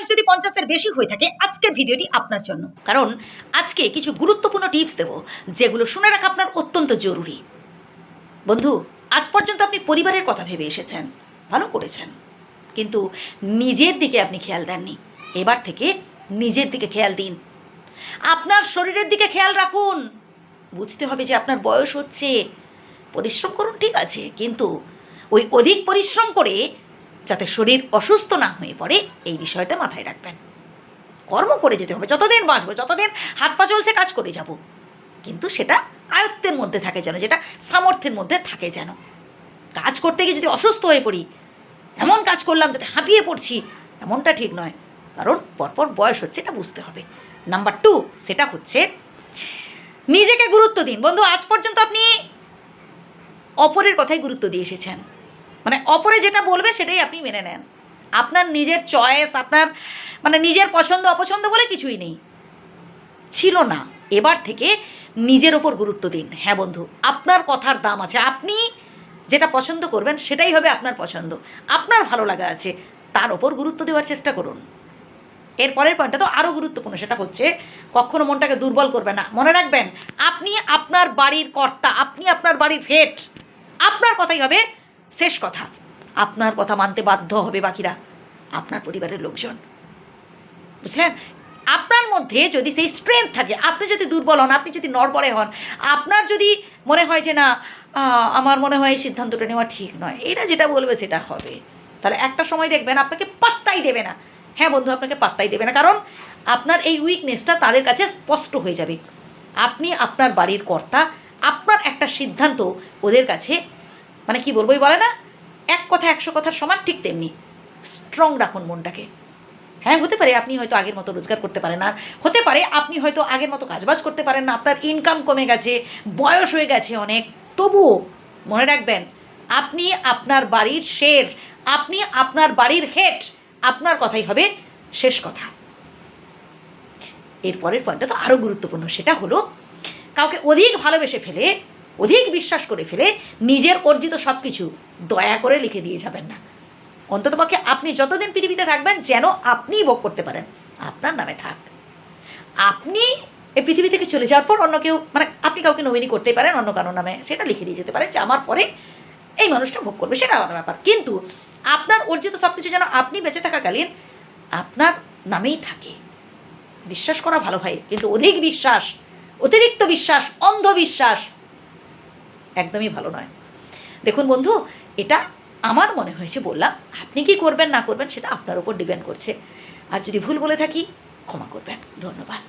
বয়স যদি পঞ্চাশের বেশি হয়ে থাকে, আজকের ভিডিওটি আপনার জন্য। কারণ আজকে কিছু গুরুত্বপূর্ণ টিপস দেব, যেগুলো শুনে রাখা আপনার অত্যন্ত জরুরি। বন্ধু, আজ পর্যন্ত আপনি পরিবারের কথা ভেবে এসেছেন, ভালো করেছেন। কিন্তু নিজের দিকে আপনি খেয়াল দেননি। এবার থেকে নিজের দিকে খেয়াল দিন। আপনার শরীরের দিকে খেয়াল রাখুন। বুঝতে হবে যে আপনার বয়স হচ্ছে। পরিশ্রম করুন, ঠিক আছে। কিন্তু ওই অধিক পরিশ্রম করে যাতে শরীর অসুস্থ না হয়ে পড়ে, এই বিষয়টা মাথায় রাখবেন। কর্ম করে যেতে হবে। যতদিন বাঁচবো, যতদিন হাত পা চলছে, কাজ করে যাব। কিন্তু সেটা আয়ত্তের মধ্যে থাকে যেন, যেটা সামর্থ্যের মধ্যে থাকে যেন। কাজ করতে গিয়ে যদি অসুস্থ হয়ে পড়ি, এমন কাজ করলাম যাতে হাঁপিয়ে পড়ছি, এমনটা ঠিক নয়। কারণ পরপর বয়স হচ্ছে, এটা বুঝতে হবে। নাম্বার টু, সেটা হচ্ছে নিজেকে গুরুত্ব দিন। বন্ধু, আজ পর্যন্ত আপনি অপরের কথাই গুরুত্ব দিয়ে এসেছেন। মানে অপরে যেটা বলবে সেটাই আপনি মেনে নেন। আপনার নিজের চয়েস আপনার মানে নিজের পছন্দ, অপছন্দ বলে কিছুই নেই। ছিল না। এবার থেকে নিজের ওপর গুরুত্ব দিন। হ্যাঁ বন্ধু, আপনার কথার দাম আছে। আপনি যেটা পছন্দ করবেন সেটাই হবে আপনার পছন্দ। আপনার ভালো লাগা আছে, তার ওপর গুরুত্ব দেওয়ার চেষ্টা করুন। এর পরের পয়েন্টটা তো আরও গুরুত্বপূর্ণ সেটা হচ্ছে, কখনো মনটাকে দুর্বল করবে না। মনে রাখবেন, আপনি আপনার বাড়ির কর্তা, আপনি আপনার বাড়ির ভেট, আপনার কথাই হবে শেষ কথা। আপনার কথা মানতে বাধ্য হবে বাকিরা, আপনার পরিবারের লোকজন। বুঝলেন? আপনার মধ্যে যদি সেই স্ট্রেংথ থাকে, আপনি যদি দুর্বল হন, আপনি যদি নড়বড়ে হন, আপনার যদি মনে হয় যে না আমার মনে হয় এই সিদ্ধান্তটা নেওয়া ঠিক নয় এটা যেটা বলবে সেটা হবে। তাহলে একটা সময় দেখবেন, আপনাকে পাত্তাই দেবে না। হ্যাঁ বন্ধু, আপনাকে পাত্তাই দেবে না। কারণ আপনার এই উইকনেসটা তাদের কাছে স্পষ্ট হয়ে যাবে। আপনি আপনার বাড়ির কর্তা, আপনার একটা সিদ্ধান্ত ওদের কাছে মানে কি বলব, ওই বলে না, এক কথা, একশো কথার সমান ঠিক তেমনি। স্ট্রং রাখুন মনটাকে। হ্যাঁ হতে পারে আপনি হয়তো আগের মতো রোজগার করতে পারেন না হতে পারে আপনি হয়তো আগের মতো কাজবাজ করতে পারেন না, আপনার ইনকাম কমে গেছে, বয়স হয়ে গেছে অনেক। তবুও মনে রাখবেন, আপনি আপনার বাড়ির শের, আপনি আপনার বাড়ির হেড, আপনার কথাই হবে শেষ কথা। এরপরের পয়েন্টটা তো আরও গুরুত্বপূর্ণ, সেটা হলো, কাউকে অধিক ভালোবেসে ফেলে অধিক বিশ্বাস করে ফেলে নিজের অর্জিত সব কিছু দয়া করে লিখে দিয়ে যাবেন না। অন্ততপক্ষে আপনি যতদিন পৃথিবীতে থাকবেন যেন আপনিই ভোগ করতে পারেন। আপনার নামে থাক। আপনি এই পৃথিবী থেকে চলে যাওয়ার পর অন্য কেউ মানে আপনি কাউকে নমিনি করতে পারেন, অন্য কারোর নামে সেটা লিখে দিয়ে যেতে পারেন, যে আমার পরে এই মানুষটা ভোগ করবে, সেটা আলাদা ব্যাপার। কিন্তু আপনার অর্জিত সব কিছু যেন আপনি বেঁচে থাকাকালীন আপনার নামেই থাকে। বিশ্বাস করা ভালো ভাই, কিন্তু অধিক বিশ্বাস, অতিরিক্ত বিশ্বাস অন্ধবিশ্বাস একদমই ভালো নয়। দেখুন বন্ধু, এটা আমার মনে হয়েছে বললাম, আপনি কি করবেন না করবেন সেটা আপনার উপর ডিপেন্ড করছে। আর যদি ভুল বলে থাকি, ক্ষমা করবেন। ধন্যবাদ।